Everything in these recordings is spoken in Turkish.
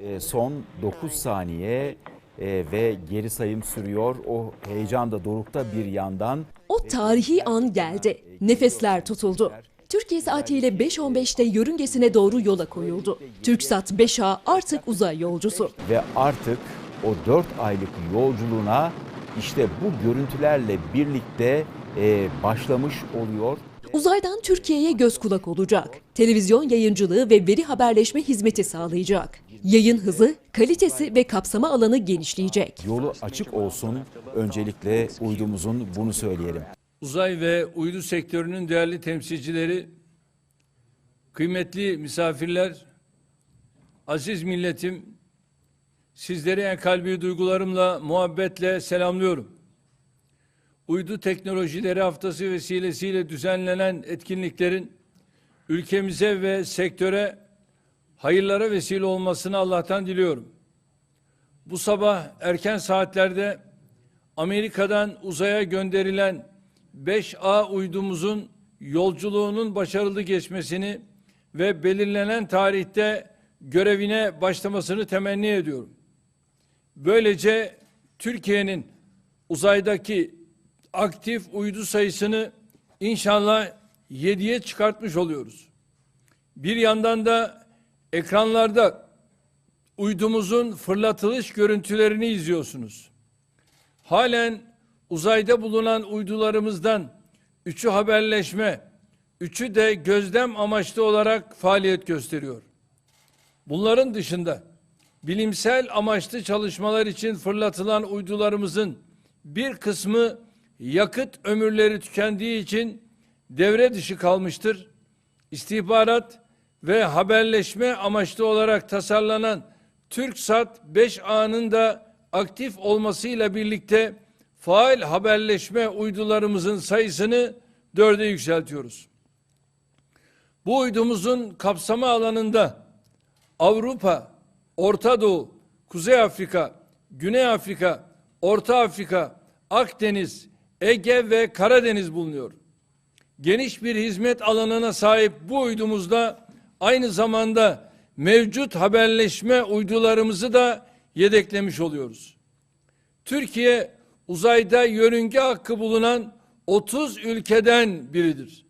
E, son 9 saniye e, ve geri sayım sürüyor. O heyecan da dorukta bir yandan. O tarihi an geldi. Nefesler tutuldu. Türkiye saatiyle 5.15'te yörüngesine doğru yola koyuldu. TürkSat 5A artık uzay yolcusu. Ve artık o 4 aylık yolculuğuna işte bu görüntülerle birlikte e, başlamış oluyor. Uzaydan Türkiye'ye göz kulak olacak. Televizyon yayıncılığı ve veri haberleşme hizmeti sağlayacak. Yayın hızı, kalitesi ve kapsama alanı genişleyecek. Yolu açık olsun. Öncelikle uydumuzun bunu söyleyelim. Uzay ve uydu sektörünün değerli temsilcileri, kıymetli misafirler, aziz milletim, sizleri en kalbi duygularımla, muhabbetle selamlıyorum. Uydu Teknolojileri Haftası vesilesiyle düzenlenen etkinliklerin ülkemize ve sektöre hayırlara vesile olmasını Allah'tan diliyorum. Bu sabah erken saatlerde Amerika'dan uzaya gönderilen 5A uydumuzun yolculuğunun başarılı geçmesini ve belirlenen tarihte görevine başlamasını temenni ediyorum. Böylece Türkiye'nin uzaydaki aktif uydu sayısını inşallah 7'ye çıkartmış oluyoruz. Bir yandan da ekranlarda uydumuzun fırlatılış görüntülerini izliyorsunuz. Halen uzayda bulunan uydularımızdan üçü haberleşme, üçü de gözlem amaçlı olarak faaliyet gösteriyor. Bunların dışında bilimsel amaçlı çalışmalar için fırlatılan uydularımızın bir kısmı yakıt ömürleri tükendiği için devre dışı kalmıştır. İstihbarat ve haberleşme amaçlı olarak tasarlanan TürkSat 5A'nın da aktif olmasıyla birlikte faal haberleşme uydularımızın sayısını dörde yükseltiyoruz. Bu uydumuzun kapsama alanında Avrupa, Orta Doğu, Kuzey Afrika, Güney Afrika, Orta Afrika, Akdeniz, Ege ve Karadeniz bulunuyor. Geniş bir hizmet alanına sahip bu uydumuzda aynı zamanda mevcut haberleşme uydularımızı da yedeklemiş oluyoruz. Türkiye uzayda yörünge hakkı bulunan 30 ülkeden biridir.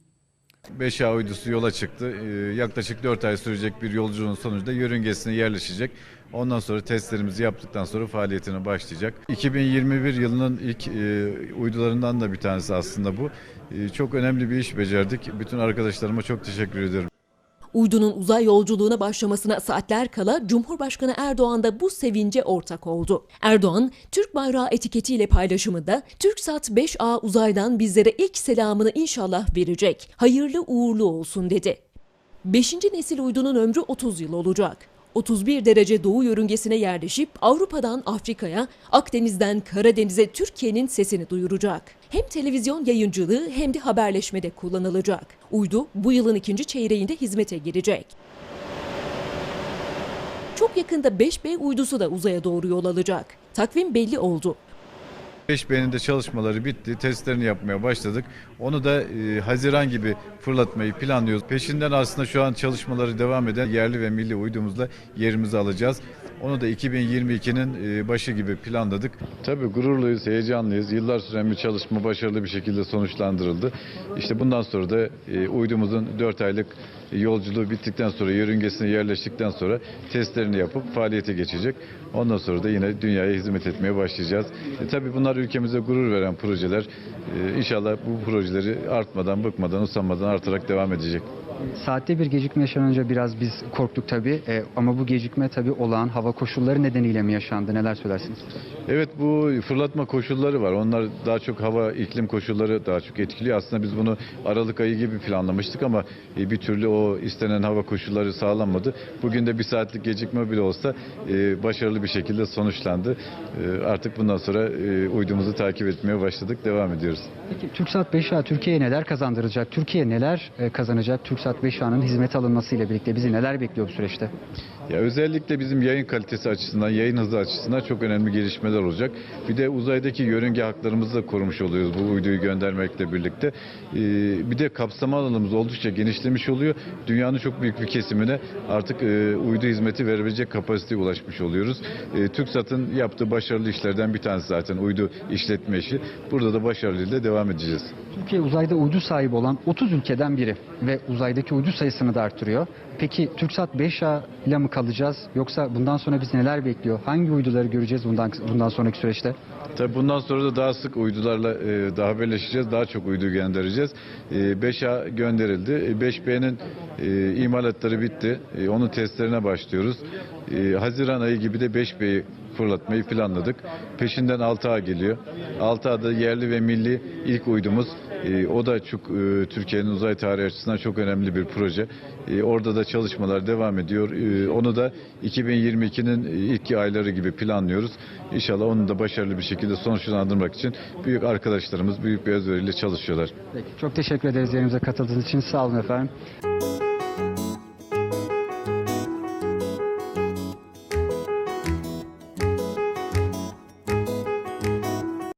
5A uydusu yola çıktı. Ee, yaklaşık 4 ay sürecek bir yolculuğun sonucunda yörüngesine yerleşecek. Ondan sonra testlerimizi yaptıktan sonra faaliyetine başlayacak. 2021 yılının ilk e, uydularından da bir tanesi aslında bu. E, çok önemli bir iş becerdik. Bütün arkadaşlarıma çok teşekkür ediyorum. Uydunun uzay yolculuğuna başlamasına saatler kala Cumhurbaşkanı Erdoğan da bu sevince ortak oldu. Erdoğan, Türk bayrağı etiketiyle paylaşımında TürkSat 5A uzaydan bizlere ilk selamını inşallah verecek. Hayırlı uğurlu olsun dedi. 5. nesil uydunun ömrü 30 yıl olacak. 31 derece doğu yörüngesine yerleşip Avrupa'dan Afrika'ya, Akdeniz'den Karadeniz'e Türkiye'nin sesini duyuracak. Hem televizyon yayıncılığı hem de haberleşmede kullanılacak. Uydu bu yılın ikinci çeyreğinde hizmete girecek. Çok yakında 5B uydusu da uzaya doğru yol alacak. Takvim belli oldu. 5B'nin de çalışmaları bitti. Testlerini yapmaya başladık. Onu da e, Haziran gibi fırlatmayı planlıyoruz. Peşinden aslında şu an çalışmaları devam eden yerli ve milli uydumuzla yerimizi alacağız. Onu da 2022'nin e, başı gibi planladık. Tabii gururluyuz, heyecanlıyız. Yıllar süren bir çalışma başarılı bir şekilde sonuçlandırıldı. İşte bundan sonra da e, uydumuzun 4 aylık yolculuğu bittikten sonra, yörüngesine yerleştikten sonra testlerini yapıp faaliyete geçecek. Ondan sonra da yine dünyaya hizmet etmeye başlayacağız. E, tabii bunlar ülkemize gurur veren projeler. E, inşallah bu projeleri artmadan, bıkmadan, usanmadan artarak devam edecek. Saatte bir gecikme yaşanınca biraz biz korktuk tabii E, ama bu gecikme tabii olağan hava koşulları nedeniyle mi yaşandı? Neler söylersiniz? Evet bu fırlatma koşulları var. Onlar daha çok hava iklim koşulları daha çok etkiliyor. Aslında biz bunu Aralık ayı gibi planlamıştık ama e, bir türlü o istenen hava koşulları sağlanmadı. Bugün de bir saatlik gecikme bile olsa e, başarılı bir şekilde sonuçlandı. E, Artık bundan sonra e, uydumuzu takip etmeye başladık. Devam ediyoruz. Peki TürkSat 5A Türkiye'ye neler kazandıracak? Türkiye neler e, kazanacak? TürkSat 5A'nın hizmete alınmasıyla birlikte bizi neler bekliyor bu süreçte? Ya özellikle bizim yayın kalitesi açısından, yayın hızı açısından çok önemli gelişmeler olacak. Bir de uzaydaki yörünge haklarımızı da korumuş oluyoruz bu uyduyu göndermekle birlikte. Ee, bir de kapsama alanımız oldukça genişlemiş oluyor. Dünyanın çok büyük bir kesimine artık e, uydu hizmeti verebilecek kapasiteye ulaşmış oluyoruz. E, TürkSat'ın yaptığı başarılı işlerden bir tanesi zaten uydu işletme işi. Burada da başarılıyla devam edeceğiz. Türkiye uzayda uydu sahibi olan 30 ülkeden biri ve uzaydaki uydu sayısını da artırıyor. Peki TürkSat 5A ile mi kalacağız yoksa bundan sonra biz neler bekliyor? Hangi uyduları göreceğiz bundan bundan sonraki süreçte? Tabii bundan sonra da daha sık uydularla e, daha haberleşeceğiz. Daha çok uydu göndereceğiz. E, 5A gönderildi. E, 5B'nin e, imalatları bitti. E, onun testlerine başlıyoruz. E, Haziran ayı gibi de 5B'yi fırlatmayı planladık. Peşinden 6A geliyor. 6A'da yerli ve milli ilk uydumuz. E, o da çok e, Türkiye'nin uzay tarihi açısından çok önemli bir proje. E, orada da çalışmalar devam ediyor. E, onu da 2022'nin ilk ayları gibi planlıyoruz. İnşallah onu da başarılı bir şekilde sonuçlandırmak için büyük arkadaşlarımız büyük bir özveriyle çalışıyorlar. Peki, çok teşekkür ederiz yayınımıza katıldığınız için. Sağ olun efendim.